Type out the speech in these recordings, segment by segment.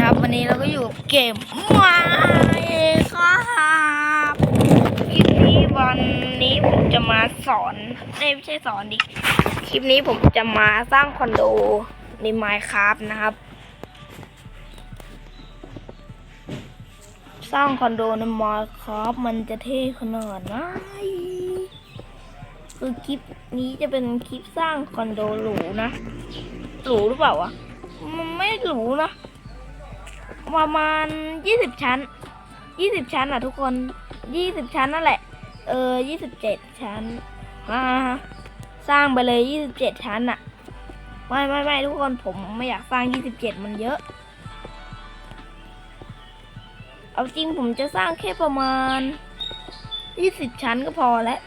ครับ วันนี้เราก็อยู่เกมมาครับคลิปนี้วันนี้ผมจะมาสอนไม่ใช่สอนดิคลิปนี้ผมจะมาสร้างคอนโดใน Minecraft นะครับ สร้างคอนโดใน Minecraft มันจะเท่ขนาดไหนคือคลิปนี้จะเป็นคลิปสร้างคอนโดหรูนะหรูหรือเปล่าวะมันไม่หรูนะ ประมาณยี่สิบชั้นยี่สิบชั้นอะทุกคนยี่สิบชั้นนั่นแหละ เออยี่สิบเจ็ดชั้นอ่าสร้างไปเลยยี่สิบเจ็ดชั้นอะ ไม่ไม่ไม่ทุกคนผมไม่อยากสร้างยี่สิบเจ็ดมันเยอะ เอาจริงผมจะสร้างแค่ประมาณยี่สิบชั้นก็พอแล้ว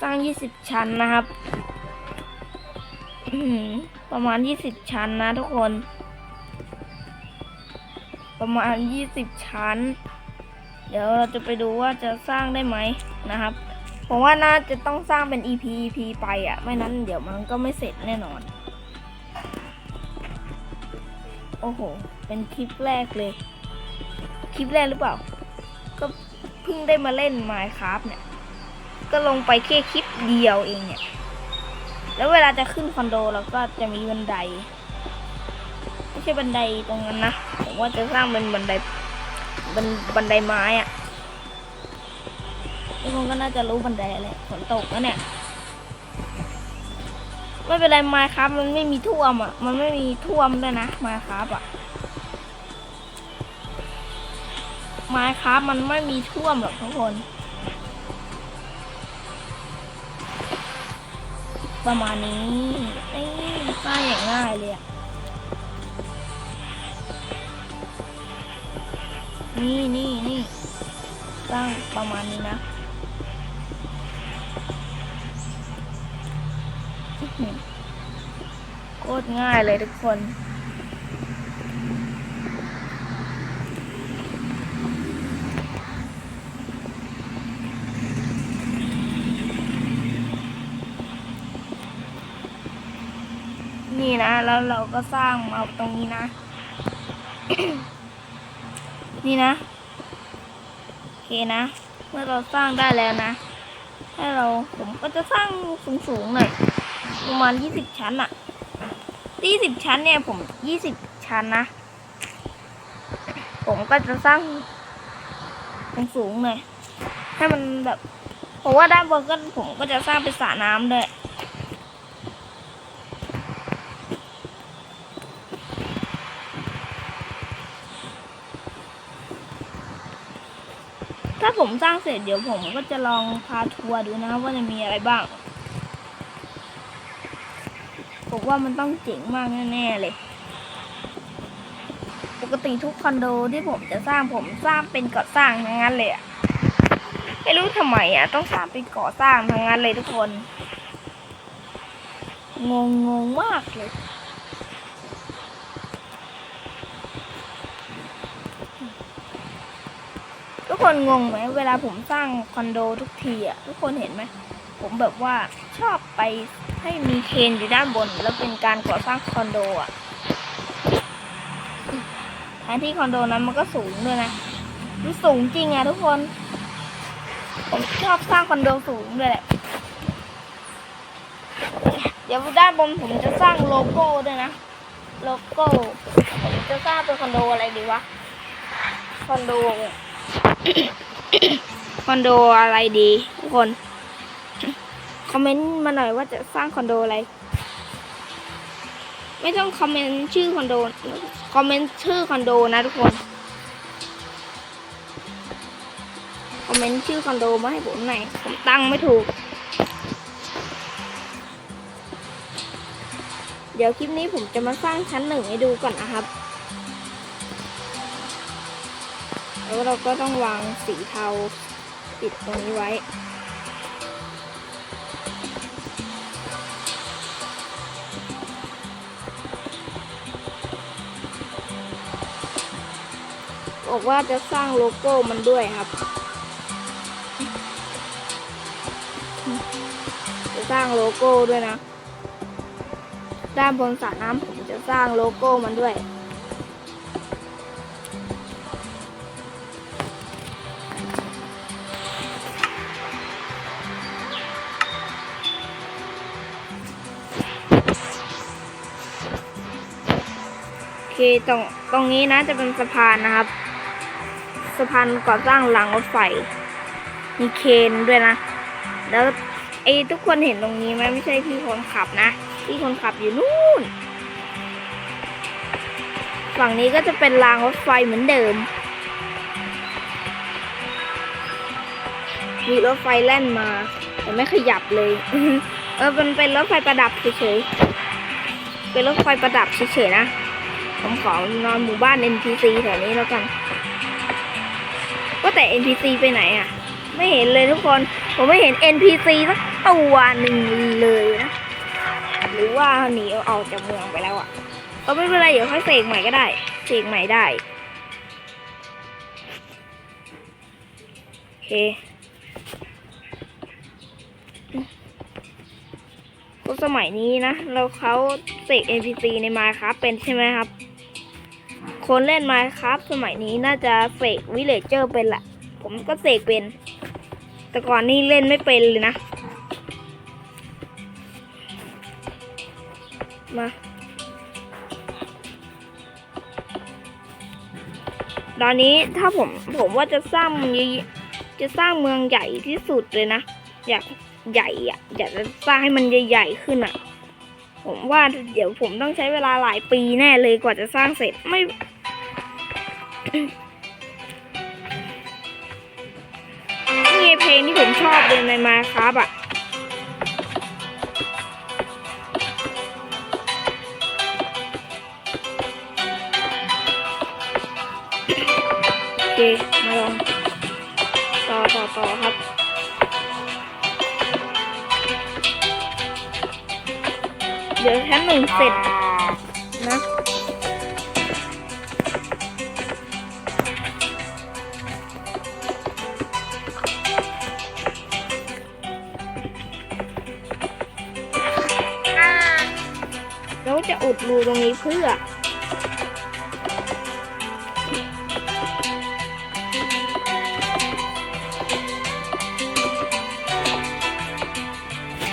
สร้างยี่สิบชั้นนะครับ ประมาณยี่สิบชั้นนะทุกคน ประมาณยี่สิบชั้น เดี๋ยวเราจะไปดูว่าจะสร้างได้ไหมนะครับผมว่าน่าจะต้องสร้างเป็น EP EP ไปอะ่ะ ไม่นั้นเดี๋ยวมันก็ไม่เสร็จแน่นอน โอ้โห เป็นคลิปแรกเลย คลิปแรกหรือเปล่า ก็เพิ่งได้มาเล่น Minecraft เนี่ย ก็ลงไปแค่คลิปเดียวเองเนี่ย แล้วเวลาจะขึ้นคอนโดเราก็จะมีบันได ไม่ใช่บันไดตรงนั้นนะผมว่าจะสร้างเป็นบันไดบันบันไดไม้อะทุกคนก็น่าจะรู้บันไดอะไรฝนตกแล้วเนี่ยไม่เป็นไรไม้ครับ มันไม่มีท่วมอะ มันไม่มีท่วมด้วยนะไม้ครับอะไม้ครับมันไม่มีท่วมหรอกทุกคน ประมาณนี้นี่สร้างอย่างง่ายเลยอะนี่นี่นี่สร้างประมาณนี้นะโคตรง่ายเลยทุกคน นี่นะ แล้วเราก็สร้างมาตรงนี้นะ นี่นะโอเคนะ เมื่อเราสร้างได้แล้วนะ ให้เราผมก็จะสร้างสูงๆหน่อยประมาณยี่สิบชั้นอะยี่สิบชั้นเนี่ยผมยี่สิบชั้นนะ ผมก็จะสร้างสูงๆหน่อยให้มันแบบผมว่าด้านบนก็ผมก็จะสร้างเป็นสระน้ำด้วย ผมสร้างเสร็จเดี๋ยวผมก็จะลองพาทัวร์ดูนะว่าจะมีอะไรบ้างผมว่ามันต้องเจ๋งมากแน่ๆเลย ปกติทุกคอนโดที่ผมจะสร้างผมสร้างเป็นก่อสร้างทั้งนั้นเลยอะไม่รู้ทำไมอะต้องสร้างเป็นก่อสร้างทั้งนั้นเลยทุกคน งงงงมากเลย ทุก คนงงไหมเวลาผมสร้างคอนโดทุกทีอะทุกคนเห็นไหมผมแบบว่าชอบไปให้มีเคนอยู่ด้านบน แล้วเป็นการก่อสร้างคอนโดอะแทนที่คอนโดนั้นมันก็สูงด้วยนะมันสูงจริงอะทุกคน ผมชอบสร้างคอนโดสูงด้วยแหละเดี๋ยวด้านบนผมจะสร้างโลโก้ด้วยนะโลโก้ผมจะสร้างเป็นคอนโดอะไรดีวะคอนโด คอนโดอะไรดีทุกคน คอมเมนต์มาหน่อยว่าจะสร้างคอนโดอะไร ไม่ต้องคอมเมนต์ชื่อคอนโด คอมเมนต์ชื่อคอนโดนะทุกคน คอมเมนต์ชื่อคอนโดมาให้ผมหน่อย ผมตั้งไม่ถูก เดี๋ยวคลิปนี้ผมจะมาสร้างชั้นหนึ่งให้ดูก่อนนะครับ แล้วเราก็ต้องวางสีเทาปิดตรงนี้ไว้ บอกว่าจะสร้างโลโก้มันด้วยครับ จะสร้างโลโก้ด้วยนะ ด้านบนสระน้ำผมจะจะสร้างโลโก้มันด้วย ตรงตรงนี้นะจะเป็นสะพานนะครับ สะพานก่อสร้างรางรถไฟมีเคนด้วยนะ แล้วไอ้ทุกคนเห็นตรงนี้ไหมไม่ใช่พี่คนขับนะพี่คนขับอยู่นู่น ฝั่งนี้ก็จะเป็นรางรถไฟเหมือนเดิม มีรถไฟแล่นมาแต่ไม่ขยับเลย เออมันเป็นรถไฟประดับเฉยๆเป็นรถไฟประดับเฉยๆนะ ผมขอนอนหมู่บ้าน NPC แถวนี้แล้วกันว่าแต่ NPC ไปไหนอะ ไม่เห็นเลยทุกคน ผมไม่เห็น NPC สักตัวหนึ่งเลยนะ หรือว่าหนีออกจากเมืองไปแล้วอะ ก็ไม่เป็นไร เดี๋ยวค่อยเสกใหม่ก็ได้ เสกใหม่ได้ โอเคก็สมัยนี้นะ เราเขาเสก NPC ใน Minecraft เป็นใช่ไหมครับ คนเล่น Minecraft สมัยนี้น่าจะเสกวิเลเจอร์เป็นแหละผมก็เสกเป็น แต่ก่อนนี่เล่นไม่เป็นเลยนะ มา ตอนนี้ถ้าผมผมว่าจะสร้างเมืองใหญ่จะสร้างเมืองใหญ่ที่สุดเลยนะ อยากใหญ่อะอยากจะสร้างให้มันใหญ่ๆขึ้นอะผมว่าเดี๋ยวผมต้องใช้เวลาหลายปีแน่เลยกว่าจะสร้างเสร็จไม่ นี่ไงเพลงที่ผมชอบเลยในมาครับอะโอเคมาลอง ต่อต่อต่อครับเดี๋ยวชั้นหนึ่งเสร็จ ดรูตรงนี้เพื่อ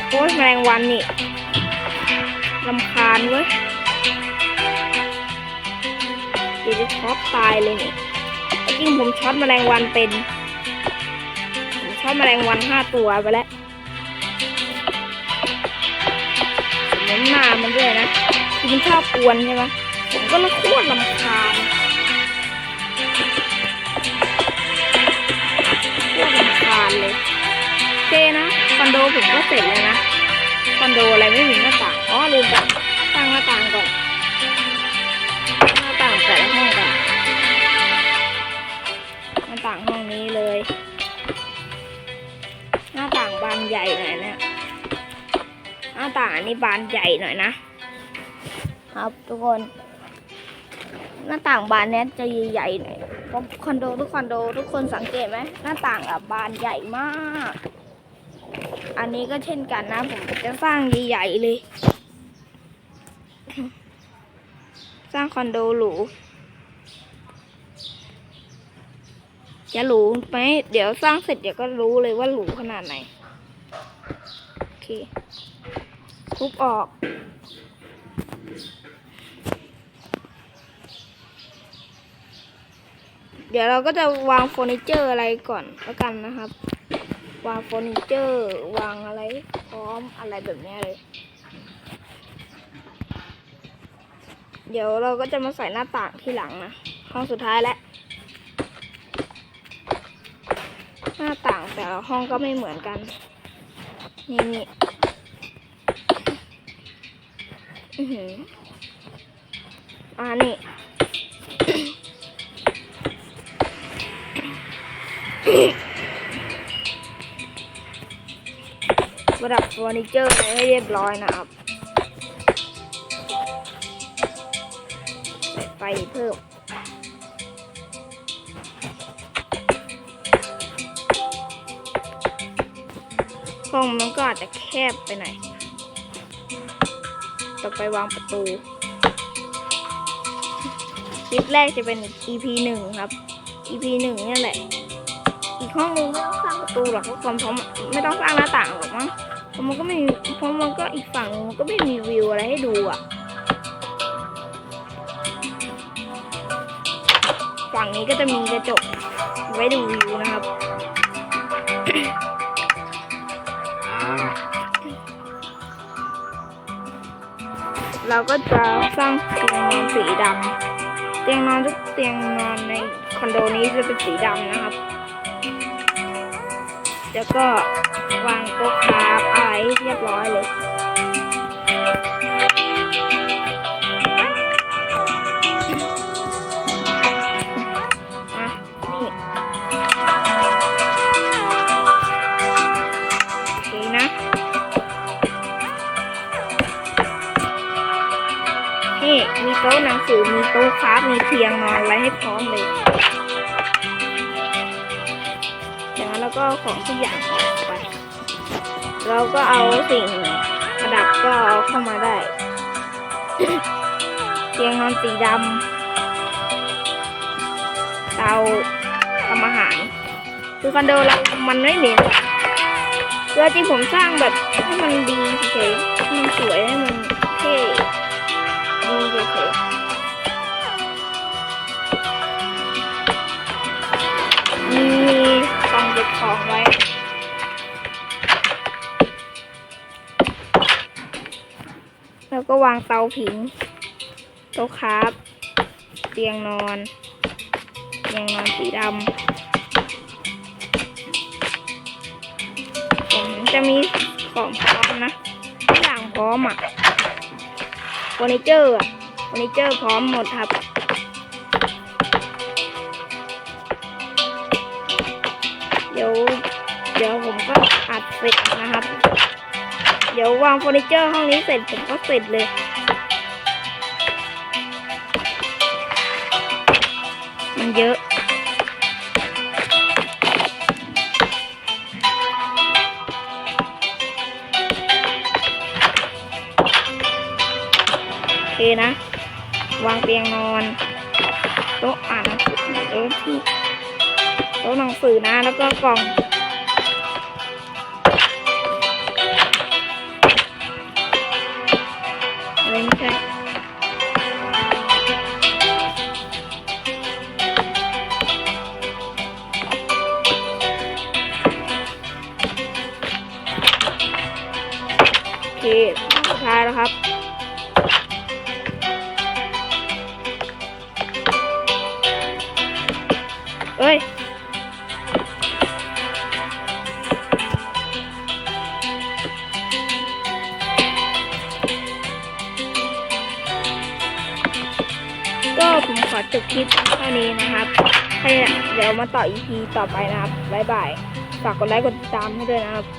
โอ้ยแมลงวันนี่ลำคาญเว้ยเดี๋ยวจะช็อตตายเลยนี่จริงผมช็อตแมลงวันเป็นผมช็อตแมลงวันห้าตัวไปแล้วน้ำหน้ามันด้วยนะ คือมันชอบกวนใช่ไหมผมก็ลยโคตรลำคาญโคตรลำคาญเลยเคนะคอนโดผมก็เสร็จเลยนะคอนโดอะไรไม่มีหน้าต่างอ๋อลืมไปสร้งหน้าต่างก่อนหน้าต่างแต่ละห้องก่อนหน้าต่างห้องนี้เลย หน้าต่างบานใหญ่หน่อยเนี่ยหน้าต่างอันนี้บานใหญ่หน่อยนะ ครับทุกคน หน้าต่างบานเนี้ยจะใหญ่ๆหน่อยเพราะคอนโดทุกคอนโดทุกคนสังเกตไหมหน้าต่างอะบานใหญ่มาก อันนี้ก็เช่นกันนะ ผมจะสร้างใหญ่ๆเลย สร้างคอนโดหรูจะหรูไหมเดี๋ยวสร้างเสร็จเดี๋ยวก็รู้เลยว่าหรูขนาดไหน โอเคทุบออก เดี๋ยวเราก็จะวางเฟอร์นิเจอร์อะไรก่อนแล้วกันนะครับ วางเฟอร์นิเจอร์วางอะไร พร้อมอะไรแบบนี้เลย เดี๋ยวเราก็จะมาใส่หน้าต่างที่หลังนะห้องสุดท้ายแล้วหน้าต่างแต่ละห้องก็ไม่เหมือนกัน นี่นี่อือหืออ่านี่ ประดับเฟอร์นิเจอร์ไรให้เรียบร้อยนะครับไฟเพิ่มห้องมันก็อาจจะแคบไปหน่อยต่อไปวางประตู คลิปแรกจะเป็น EP หนึ่งครับ EP หนึ่งนี่แหละ อีกห้องนึงไม่ต้องสร้างประตูหรอกทุกคนเพราะมันไม่ต้องสร้างหน้าต่างหรอกมั้ง ราะมันก็ไม่มีเพราะมันก็อีกฝั่งมันก็ไม่มีวิวอะไรให้ดูอะ ฝั่งนี้ก็จะมีกระจกไว้ดูวิวนะครับเราก็จะสร้างเตียงนอนสีดำ เตียงนอนทุกเตียงนอนในคอนโดนี้จะเป็นสีดำนะครับ แล้วก็วางโต๊ะคราฟอะไรให้ เรียบร้อยเลยอะนี่โอเคนะนี่มีโต๊ะหนังสือ มีโต๊ะคราฟมีเตียงนอนอะไรให้พร้อมเลยจากนั้นเราก็ของทุกอย่างออกไป เราก็เอาสิ่งประดับก็เอาเข้ามาได้ เตียงนอนสีดำเตาทำอาหาร คือคอนโดเรา มันไม่เหม็นคือจริงผมสร้างแบบให้มันดีเฉยๆให้มันสวยให้มันเท่ดีเฉยมีกล่องเก็บของไว้ แล้วก็วางเตาผิงโต๊ะคราฟเตียงนอนเตียงนอนสีดำผมจะมีของพร้อมนะทุกอย่างพร้อมอะเฟอร์นิเจอร์อะเฟอร์นิเจอร์พร้อมหมดครับเดี๋ยวเดี๋ยวผมก็อัดเสร็จนะครับ ดี๋ยววางเฟอร์นิเจอร์ห้องนี้เสร็จผมก็เสร็จเลย มันเยอะ โอเคนะ วางเตียงนอน โต๊ะอ่านหนังสือเออที่โต๊ะหนังสือนะ แล้วก็กล่อง ไม่ใช่โอเคสุดท้ายแล้วครับ คลิปเท่านี้นะครับให้เดี๋ยวมาต่อ EP ต่อไปนะครับ บ๊ายบาย ฝากกดไลค์กดติดตามให้ด้วยนะครับ